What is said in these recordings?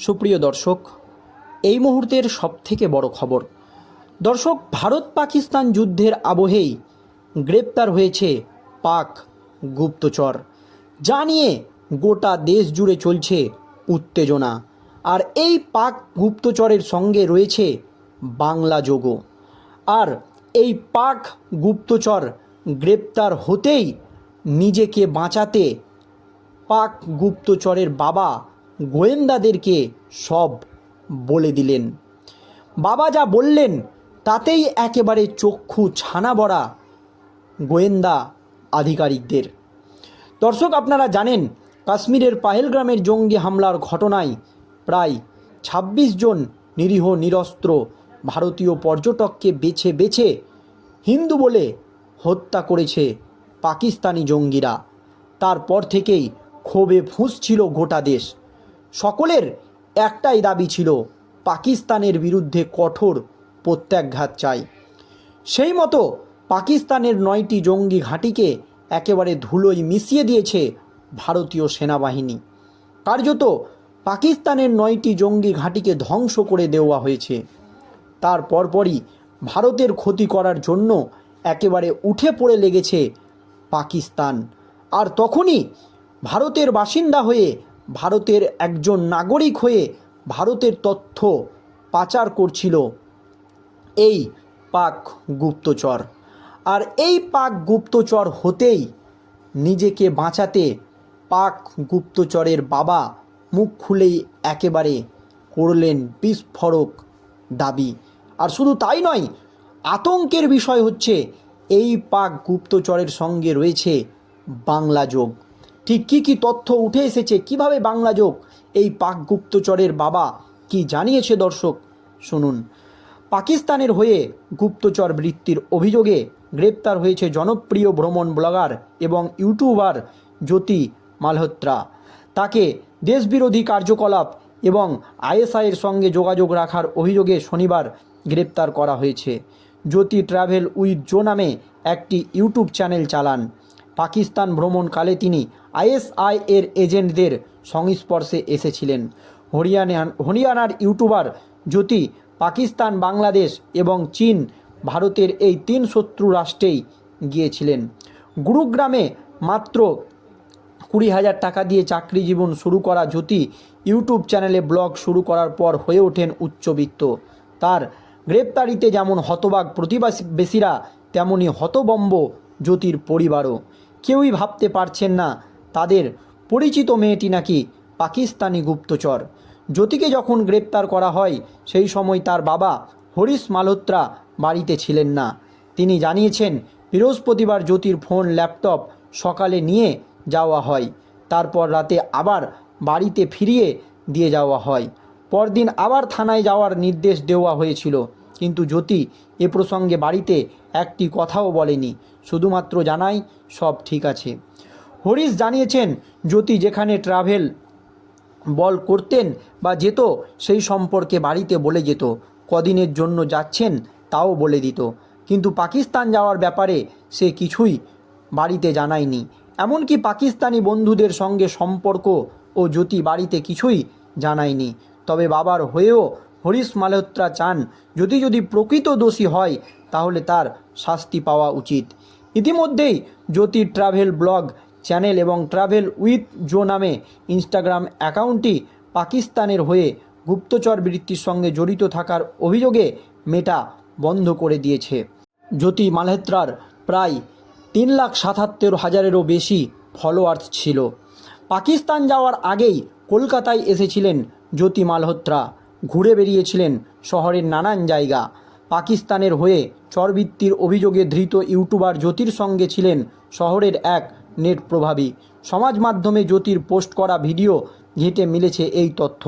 সুপ্রিয় দর্শক, এই মুহূর্তের সবথেকে বড় খবর। দর্শক ভারত পাকিস্তান যুদ্ধের আবহেই গ্রেপ্তার হয়েছে পাক গুপ্তচর। যা নিয়ে গোটা দেশ জুড়ে চলছে উত্তেজনা। আর এই পাক গুপ্তচরের সঙ্গে রয়েছে বাংলা যোগও। আর এই পাক গুপ্তচর গ্রেপ্তার হতেই নিজেকে বাঁচাতে পাক গুপ্তচরের বাবা গোয়েন্দাদেরকে সব বলে দিলেন। বাবা যা বললেন, তাতেই একেবারে চক্ষু ছানা বড়া গোয়েন্দা আধিকারিকদের। দর্শক, আপনারা জানেন, কাশ্মীরের পাহেলগ্রামের জঙ্গি হামলার ঘটনায় প্রায় ২৬ জন নিরীহ নিরস্ত্র ভারতীয় পর্যটককে বেছে বেছে হিন্দু বলে হত্যা করেছে পাকিস্তানি জঙ্গিরা। তারপর থেকেই ক্ষোভে ফুঁসছিল গোটা দেশ। সকলের একটাই দাবি ছিল, পাকিস্তানের বিরুদ্ধে কঠোর প্রত্যাঘাত চাই। সেই মতো পাকিস্তানের নয়টি জঙ্গি ঘাঁটিকে একেবারে ধুলোয় মিশিয়ে দিয়েছে ভারতীয় সেনাবাহিনী। কার্যত পাকিস্তানের নয়টি জঙ্গি ঘাঁটিকে ধ্বংস করে দেওয়া হয়েছে। তার পরপরই ভারতের ক্ষতি করার জন্য একেবারে উঠে পড়ে লেগেছে পাকিস্তান। আর তখনই ভারতের বাসিন্দা হয়ে ভারতের একজন নাগরিক হয়ে ভারতের তথ্য পাচার করছিল এই পাক গুপ্তচর। আর এই পাক গুপ্তচর হতেই নিজেকে বাঁচাতে পাক গুপ্তচরের বাবা মুখ খুলেই একেবারে করলেন বিস্ফোরক দাবি। আর শুধু তাই নয়, আতঙ্কের বিষয় হচ্ছে এই পাক গুপ্তচরের সঙ্গে রয়েছে বাংলা যোগ ঠিক কী কী তথ্য উঠে এসেছে? কীভাবে বাংলা যোগ? এই পাক গুপ্তচরের বাবা কি জানিয়েছে দর্শক? শুনুন। পাকিস্তানের হয়ে গুপ্তচর বৃত্তির অভিযোগে গ্রেপ্তার হয়েছে জনপ্রিয় ভ্রমণ ব্লগার এবং ইউটিউবার জ্যোতি মালহোত্রা। তাকে দেশবিরোধী কার্যকলাপ এবং আইএসআইয়ের সঙ্গে যোগাযোগ রাখার অভিযোগে শনিবার গ্রেপ্তার করা হয়েছে। জ্যোতি ট্রাভেল উইথ জো নামে একটি ইউটিউব চ্যানেল চালান। পাকিস্তান ভ্রমণকালে তিনি আইএসআই এর এজেন্টদের সংস্পর্শে এসেছিলেন। হরিয়ানা হরিয়ানার ইউটিউবার জ্যোতি, পাকিস্তান, বাংলাদেশ এবং চীন ভারতের এই তিন শত্রু রাষ্ট্রেই গিয়েছিলেন। গুরুগ্রামে মাত্র কুড়ি হাজার টাকা দিয়ে চাকরি জীবন শুরু করা জ্যোতি ইউটিউব চ্যানেলে ব্লগ শুরু করার পর হয়ে ওঠেন উচ্চবিত্ত। তার গ্রেপ্তারিতে যেমন হতবাক প্রতিবাসীরা তেমনি হতবম্ব জ্যোতির পরিবারও। কেউই ভাবতে পারছেন না তাদের পরিচিত মেয়েটি নাকি পাকিস্তানি গুপ্তচর। জ্যোতিকে যখন গ্রেপ্তার করা হয়, সেই সময় তার বাবা হরিশ মালহোত্রা বাড়িতে ছিলেন না। তিনি জানিয়েছেন, বৃহস্পতিবার জ্যোতির ফোন, ল্যাপটপ সকালে নিয়ে যাওয়া হয়। তারপর রাতে আবার বাড়িতে ফিরিয়ে দিয়ে যাওয়া হয়। পরদিন আবার থানায় যাওয়ার নির্দেশ দেওয়া হয়েছিল। কিন্তু জ্যোতি এ প্রসঙ্গে বাড়িতে একটি কথাও বলেনি। শুধুমাত্র জানাই সব ঠিক আছে। হরিশ জানিয়েছেন, জ্যোতি যেখানে ট্রাভেল বল করতেন বা যেত, সেই সম্পর্কে বাড়িতে বলে যেত। কদিনের জন্য যাচ্ছেন, তাও বলে দিত। কিন্তু পাকিস্তান যাওয়ার ব্যাপারে সে কিছুই বাড়িতে জানায়নি। এমনকি পাকিস্তানি বন্ধুদের সঙ্গে সম্পর্ক ও জ্যোতি বাড়িতে কিছুই জানায়নি। তবে বাবার হয়েও হরিশ মালহোত্রা চান যদি যদি প্রকৃত দোষী হয়, তাহলে তার শাস্তি পাওয়া উচিত। ইতিমধ্যেই জ্যোতি ট্রাভেল ব্লগ চ্যানেল এবং ট্রাভেল উইথ জো নামে ইনস্টাগ্রাম অ্যাকাউন্টটি পাকিস্তানের হয়ে গুপ্তচর বৃত্তির সঙ্গে জড়িত থাকার অভিযোগে মেটা বন্ধ করে দিয়েছে। জ্যোতি মালহোত্রার প্রায় তিন লাখ সাতাত্তর হাজারেরও বেশি ফলোয়ার্স ছিল। পাকিস্তান যাওয়ার আগেই কলকাতায় এসেছিলেন জ্যোতি মালহোত্রা। ঘুরে বেরিয়েছিলেন শহরের নানান জায়গা। পাকিস্তানের হয়ে চরবৃত্তির অভিযোগে ধৃত ইউটিউবার জ্যোতির সঙ্গে ছিলেন শহরের এক নেট প্রভাবী। সমাজ মাধ্যমে জ্যোতির পোস্ট করা ভিডিও ঘেঁটে মিলেছে এই তথ্য।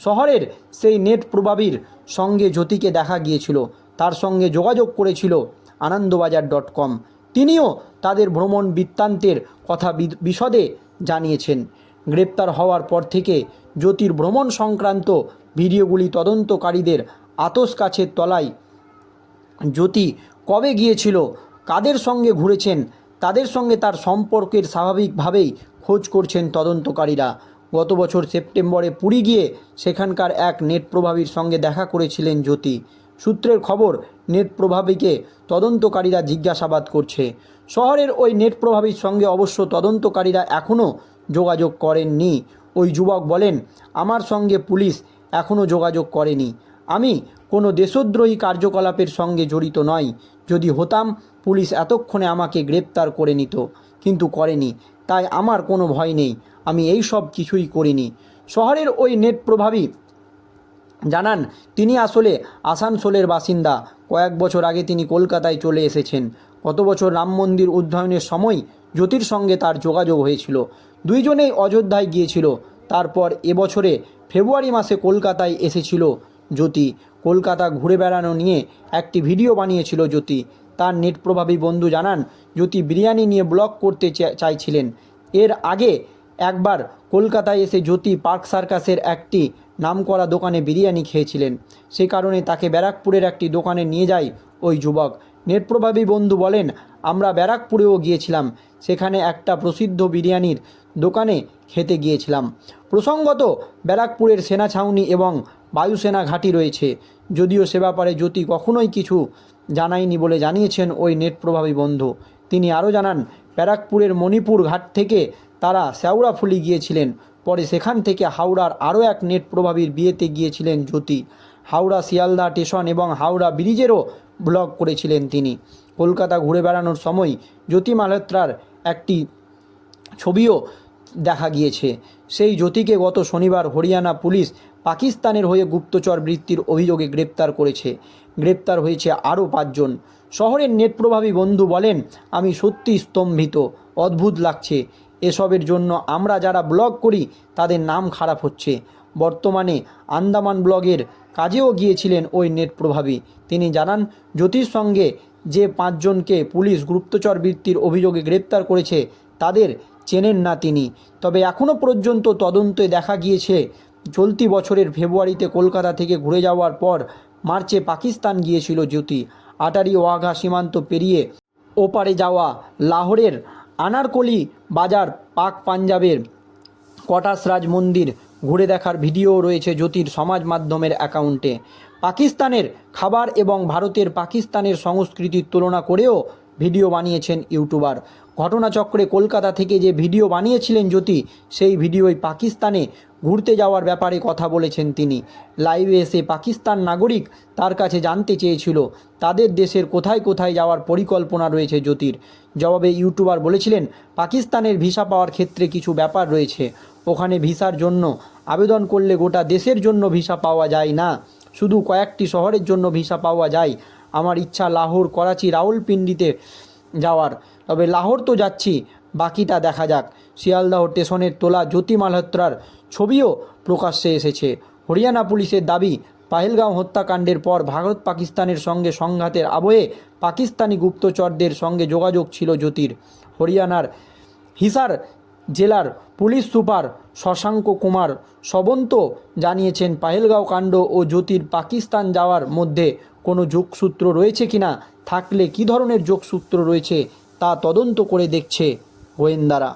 শহরের সেই নেট প্রভাবীর সঙ্গে জ্যোতিকে দেখা গিয়েছিল। তার সঙ্গে যোগাযোগ করেছিল আনন্দবাজার ডট কম। তিনিও তাদের ভ্রমণ বৃত্তান্তের কথা বিশদে জানিয়েছেন। গ্রেপ্তার হওয়ার পর থেকে জ্যোতির ভ্রমণ সংক্রান্ত ভিডিওগুলি তদন্তকারীদের আতস কাছের তলায়। জ্যোতি কবে গিয়েছিল, কাদের সঙ্গে ঘুরেছেন তাদের সঙ্গে তার সম্পর্কের স্বাভাবিকভাবেই খোঁজ করছেন তদন্তকারীরা। গত বছর সেপ্টেম্বরে পুরী গিয়ে সেখানকার এক নেট প্রভাবীর সঙ্গে দেখা করেছিলেন জ্যোতি। সূত্রের খবর, নেট প্রভাবীকে তদন্তকারীরা জিজ্ঞাসাবাদ করছে। শহরের ওই নেট প্রভাবীর সঙ্গে অবশ্য তদন্তকারীরা এখনও যোগাযোগ করেননি। ওই যুবক বলেন, আমার সঙ্গে পুলিশ এখনও যোগাযোগ করেনি। আমি কোনো দেশদ্রোহী কার্যকলাপের সঙ্গে জড়িত নয় যদি হতাম, পুলিশ এতক্ষণে আমাকে গ্রেপ্তার করে নিত, কিন্তু করেনি। তাই আমার কোনো ভয় নেই। আমি এই সব কিছুই করিনি। শহরের ওই নেট প্রভাবী জানান, তিনি আসলে আসানসোলের বাসিন্দা। কয়েক বছর আগে তিনি কলকাতায় চলে এসেছেন। গত বছর রাম মন্দির উদ্যায়নের সময় জ্যোতির সঙ্গে তার যোগাযোগ হয়েছিল। দুইজনেই অযোধ্যায় গিয়েছিল। তারপর এবছরে ফেব্রুয়ারি মাসে কলকাতায় এসেছিল। জ্যোতি কলকাতা ঘুরে বেড়ানো নিয়ে একটি ভিডিও বানিয়েছিল জ্যোতি। তার নেট প্রভাবী বন্ধু জানান, জ্যোতি বিরিয়ানি নিয়ে ব্লগ করতে চাইছিলেন। এর আগে একবার কলকাতায় এসে জ্যোতি পার্ক সার্কাসের একটি নামকরা দোকানে বিরিয়ানি খেয়েছিলেন। সে কারণে তাকে ব্যারাকপুরের একটি দোকানে নিয়ে যায় ওই যুবক। নেট প্রভাবী বন্ধু বলেন আমরা ব্যারাকপুরেও গিয়েছিলাম। সেখানে একটা প্রসিদ্ধ বিরিয়ানির দোকানে খেতে গিয়েছিলাম। প্রসঙ্গত, ব্যারাকপুরের সেনা ছাউনি এবং বায়ুসেনা ঘাঁটি রয়েছে। যদিও সে ব্যাপারে জ্যোতি কখনোই কিছু জানায়নি বলে জানিয়েছেন ওই নেট প্রভাবী বন্ধু। তিনি আরও জানান, ব্যারাকপুরের মণিপুর ঘাট থেকে তারা শ্যাওড়াফুলি গিয়েছিলেন। পরে সেখান থেকে হাওড়ার আরও এক নেট প্রভাবীর বিয়েতে গিয়েছিলেন জ্যোতি। হাওড়া শিয়ালদা স্টেশন এবং হাওড়া ব্রিজেরও ব্লগ করেছিলেন তিনি। কলকাতা ঘুরে বেড়ানোর সময় জ্যোতি মালহোত্রার একটি ছবিও দেখা গিয়েছে। সেই জ্যোতিকে গত শনিবার হরিয়ানা পুলিশ পাকিস্তানের হয়ে গুপ্তচর বৃত্তির অভিযোগে গ্রেপ্তার করেছে। গ্রেপ্তার হয়েছে আরও পাঁচজন। শহরের নেট প্রভাবী বন্ধু বলেন, আমি সত্যি স্তম্ভিত, অদ্ভুত লাগছে। এসবের জন্য আমরা যারা ব্লগ করি, তাদের নাম খারাপ হচ্ছে। বর্তমানে আন্দামান ব্লগের কাজেও গিয়েছিলেন ওই নেট প্রভাবী। তিনি জানান, জ্যোতির সঙ্গে যে পাঁচজনকে পুলিশ গুপ্তচর বৃত্তির অভিযোগে গ্রেপ্তার করেছে, তাদের চেনেন না তিনি। তবে এখনও পর্যন্ত তদন্তে দেখা গিয়েছে, চলতি বছরের ফেব্রুয়ারিতে কলকাতা থেকে ঘুরে যাওয়ার পর মার্চে পাকিস্তান গিয়েছিল জ্যোতি। আটারি ওয়াঘা সীমান্ত পেরিয়ে ওপারে যাওয়া লাহোরের আনারকলি বাজার পাক পাঞ্জাবের কটাসরাজ মন্দির ঘুরে দেখার ভিডিও রয়েছে জ্যোতির সমাজ মাধ্যমের অ্যাকাউন্টে। পাকিস্তানের খাবার এবং ভারতের পাকিস্তানের সংস্কৃতির তুলনা করেও ভিডিও বানিয়েছেন ইউটিউবার। ঘটনাচক্রে কলকাতা থেকে যে ভিডিও বানিয়েছিলেন জ্যোতি, সেই ভিডিওয় পাকিস্তানে ঘুরতে যাওয়ার ব্যাপারে কথা বলেছেন তিনি। লাইভে এসে পাকিস্তান নাগরিক তার কাছে জানতে চেয়েছিল, তাদের দেশের কোথায় কোথায় যাওয়ার পরিকল্পনা রয়েছে জ্যোতির। জবাবে ইউটিউবার বলেছিলেন, পাকিস্তানের ভিসা পাওয়ার ক্ষেত্রে কিছু ব্যাপার রয়েছে। ওখানে ভিসার জন্য আবেদন করলে গোটা দেশের জন্য ভিসা পাওয়া যায় না। শুধু কয়েকটি শহরের জন্য ভিসা পাওয়া যায়। আমার ইচ্ছা লাহোর, করাচি, রাউলপিন্ডিতে যাওয়ার। তবে লাহোর তো যাচ্ছি, বাকিটা দেখা যাক। শিয়ালদাহ স্টেশনের তোলা জ্যোতি মালহোত্রার ছবিও প্রকাশ্যে এসেছে। হরিয়ানা পুলিশের দাবি, পাহেলগাঁও হত্যাকাণ্ডের পর ভারত পাকিস্তানের সঙ্গে সংঘাতের আবহে পাকিস্তানি গুপ্তচরদের সঙ্গে যোগাযোগ ছিল জ্যোতির। হরিয়ানার হিসার জেলার পুলিশ সুপার শশাঙ্ক কুমার সবন্ত জানিয়েছেন, পাহেলগাঁও কাণ্ড ও জ্যোতির পাকিস্তান যাওয়ার মধ্যে কোনো যোগসূত্র রয়েছে কিনা, থাকলে কী ধরনের যোগসূত্র রয়েছে তা তদন্ত করে দেখছে গোয়েন্দারা।